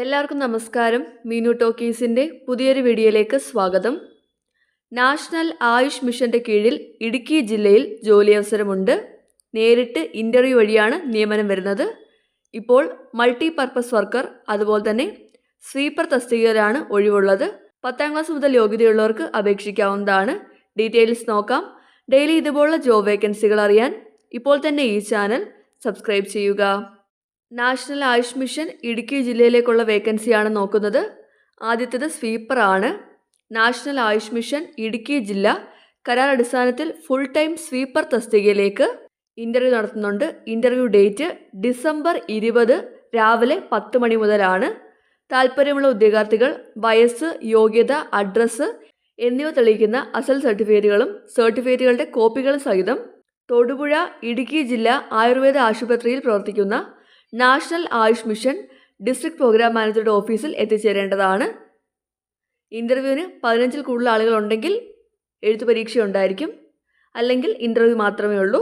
എല്ലാവർക്കും നമസ്കാരം. മീനു ടോക്കീസിന്റെ പുതിയൊരു വീഡിയോയിലേക്ക് സ്വാഗതം. നാഷണൽ ആയുഷ് മിഷന്റെ കീഴിൽ ഇടുക്കി ജില്ലയിൽ ജോലി അവസരമുണ്ട് നേരിട്ട് ഇന്റർവ്യൂ വഴിയാണ് നിയമനം വരുന്നത്. ഇപ്പോൾ മൾട്ടി പർപ്പസ് വർക്കർ അതുപോലെ തന്നെ സ്വീപ്പർ തസ്തികയിലാണ് ഒഴിവുള്ളത്. പത്താം ക്ലാസ് മുതൽ യോഗ്യതയുള്ളവർക്ക് അപേക്ഷിക്കാവുന്നതാണ്. ഡീറ്റെയിൽസ് നോക്കാം. ഡെയിലി ഇതുപോലുള്ള ജോബ് വേക്കൻസികൾ അറിയാൻ ഇപ്പോൾ തന്നെ ഈ ചാനൽ സബ്സ്ക്രൈബ് ചെയ്യുക. നാഷണൽ ആയുഷ് മിഷൻ ഇടുക്കി ജില്ലയിലേക്കുള്ള വേക്കൻസിയാണ് നോക്കുന്നത്. ആദ്യത്തേത് സ്വീപ്പറാണ് നാഷണൽ ആയുഷ് മിഷൻ ഇടുക്കി ജില്ല കരാർ അടിസ്ഥാനത്തിൽ ഫുൾ ടൈം സ്വീപ്പർ തസ്തികയിലേക്ക് ഇന്റർവ്യൂ നടത്തുന്നുണ്ട്. ഇന്റർവ്യൂ ഡേറ്റ് ഡിസംബർ ഇരുപത് രാവിലെ പത്ത് മണി മുതലാണ്. താല്പര്യമുള്ള ഉദ്യോഗാർത്ഥികൾ വയസ്സ് യോഗ്യത അഡ്രസ്സ് എന്നിവ തെളിയിക്കുന്ന അസൽ സർട്ടിഫിക്കറ്റുകളും സർട്ടിഫിക്കറ്റുകളുടെ കോപ്പികളും സഹിതം തൊടുപുഴ ഇടുക്കി ജില്ലാ ആയുർവേദ ആശുപത്രിയിൽ പ്രവർത്തിക്കുന്ന national Ayush mission district programme മാനേജറുടെ ഓഫീസിൽ എത്തിച്ചേരേണ്ടതാണ്. ഇന്റർവ്യൂവിന് പതിനഞ്ചിൽ കൂടുതൽ ആളുകൾ ഉണ്ടെങ്കിൽ എഴുത്തു പരീക്ഷ ഉണ്ടായിരിക്കും അല്ലെങ്കിൽ ഇന്റർവ്യൂ മാത്രമേ ഉള്ളൂ.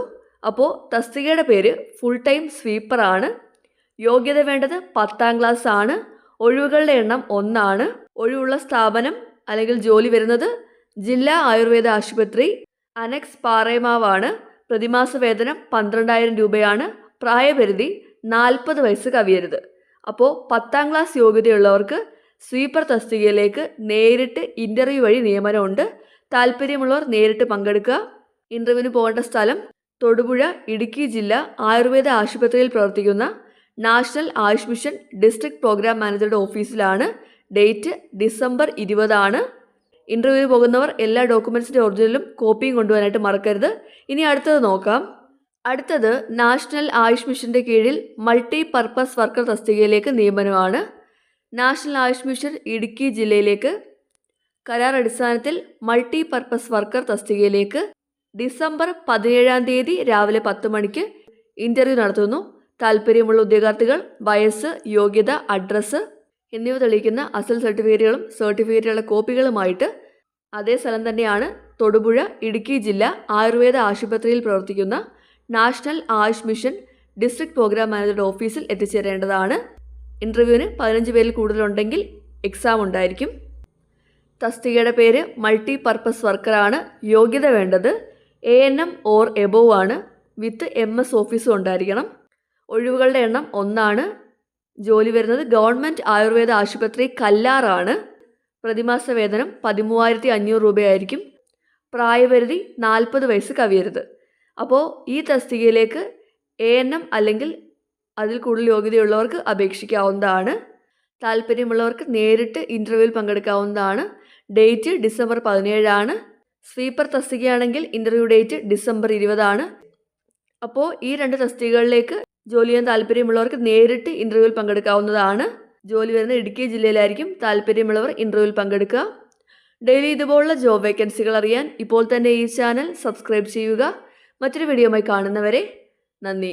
അപ്പോൾ തസ്തികയുടെ പേര് ഫുൾ ടൈം സ്വീപ്പറാണ് യോഗ്യത വേണ്ടത് പത്താം ക്ലാസ് ആണ്. ഒഴിവുകളുടെ എണ്ണം ഒന്നാണ്. ഒഴിവുള്ള സ്ഥാപനം അല്ലെങ്കിൽ ജോലി വരുന്നത് ജില്ലാ ആയുർവേദ ആശുപത്രി അനക്സ് പാറേമാവാണ് പ്രതിമാസ വേതനം പന്ത്രണ്ടായിരം രൂപയാണ്. പ്രായപരിധി നാൽപ്പത് വയസ്സ് കവിയരുത്. അപ്പോൾ പത്താം ക്ലാസ് യോഗ്യതയുള്ളവർക്ക് സ്വീപ്പർ തസ്തികയിലേക്ക് നേരിട്ട് ഇന്റർവ്യൂ വഴി നിയമനമുണ്ട്. താല്പര്യമുള്ളവർ നേരിട്ട് പങ്കെടുക്കുക. ഇന്റർവ്യൂവിന് പോകേണ്ട സ്ഥലം തൊടുപുഴ ഇടുക്കി ജില്ല ആയുർവേദ ആശുപത്രിയിൽ പ്രവർത്തിക്കുന്ന national Ayush mission district programme മാനേജറുടെ ഓഫീസിലാണ്. ഡേറ്റ് ഡിസംബർ ഇരുപതാണ്. ഇന്റർവ്യൂവിന് പോകുന്നവർ എല്ലാ ഡോക്യുമെൻസിന്റെ ഒറിജിനലും കോപ്പിയും കൊണ്ടുപോകാനായിട്ട് മറക്കരുത്. ഇനി അടുത്തത് നോക്കാം. അടുത്തത് നാഷണൽ ആയുഷ് മിഷന്റെ കീഴിൽ മൾട്ടി പർപ്പസ് വർക്കർ തസ്തികയിലേക്ക് നിയമനമാണ്. നാഷണൽ ആയുഷ് മിഷൻ ഇടുക്കി ജില്ലയിലേക്ക് കരാർ അടിസ്ഥാനത്തിൽ മൾട്ടി പർപ്പസ് വർക്കർ തസ്തികയിലേക്ക് ഡിസംബർ പതിനേഴാം തീയതി രാവിലെ പത്ത് മണിക്ക് ഇന്റർവ്യൂ നടത്തുന്നു. താല്പര്യമുള്ള ഉദ്യോഗാർത്ഥികൾ വയസ്സ് യോഗ്യത അഡ്രസ്സ് എന്നിവ തെളിയിക്കുന്ന അസൽ സർട്ടിഫിക്കറ്റുകളും സർട്ടിഫിക്കറ്റുകളുടെ കോപ്പികളുമായിട്ട് അതേ സ്ഥലം തന്നെയാണ് തൊടുപുഴ ഇടുക്കി ജില്ല ആയുർവേദ ആശുപത്രിയിൽ പ്രവർത്തിക്കുന്ന national Ayush mission district programme മാനേജറുടെ ഓഫീസിൽ എത്തിച്ചേരേണ്ടതാണ്. ഇന്റർവ്യൂവിന് പതിനഞ്ച് പേരിൽ കൂടുതലുണ്ടെങ്കിൽ എക്സാം ഉണ്ടായിരിക്കും. തസ്തികയുടെ പേര് മൾട്ടി പർപ്പസ് വർക്കറാണ്. യോഗ്യത വേണ്ടത് A N M or above ആണ്. വിത്ത് എം എസ് ഓഫീസും ഉണ്ടായിരിക്കണം. ഒഴിവുകളുടെ എണ്ണം ഒന്നാണ്. ജോലി വരുന്നത് ഗവൺമെന്റ് ആയുർവേദ ആശുപത്രി കല്ലാറാണ് പ്രതിമാസ വേതനം പതിമൂവായിരത്തി അഞ്ഞൂറ് രൂപയായിരിക്കും. പ്രായപരിധി നാൽപ്പത് വയസ്സ് കവിയരുത്. അപ്പോൾ ഈ തസ്തികയിലേക്ക് എ എൻ എം അല്ലെങ്കിൽ അതിൽ കൂടുതൽ യോഗ്യതയുള്ളവർക്ക് അപേക്ഷിക്കാവുന്നതാണ്. താല്പര്യമുള്ളവർക്ക് നേരിട്ട് ഇന്റർവ്യൂവിൽ പങ്കെടുക്കാവുന്നതാണ്. ഡേറ്റ് ഡിസംബർ പതിനേഴാണ്. സ്വീപ്പർ തസ്തികയാണെങ്കിൽ ഇന്റർവ്യൂ ഡേറ്റ് ഡിസംബർ ഇരുപതാണ്. അപ്പോൾ ഈ രണ്ട് തസ്തികകളിലേക്ക് ജോലി ചെയ്യാൻ താല്പര്യമുള്ളവർക്ക് നേരിട്ട് ഇന്റർവ്യൂവിൽ പങ്കെടുക്കാവുന്നതാണ്. ജോലി വരുന്ന ഇടുക്കി ജില്ലയിലായിരിക്കും താല്പര്യമുള്ളവർ ഇന്റർവ്യൂവിൽ പങ്കെടുക്കുക. ഡെയിലി ഇതുപോലുള്ള ജോബ് വേക്കൻസികൾ അറിയാൻ ഇപ്പോൾ തന്നെ ഈ ചാനൽ സബ്സ്ക്രൈബ് ചെയ്യുക. മറ്റൊരു വീഡിയോയുമായി കാണുന്നവരെ നന്ദി.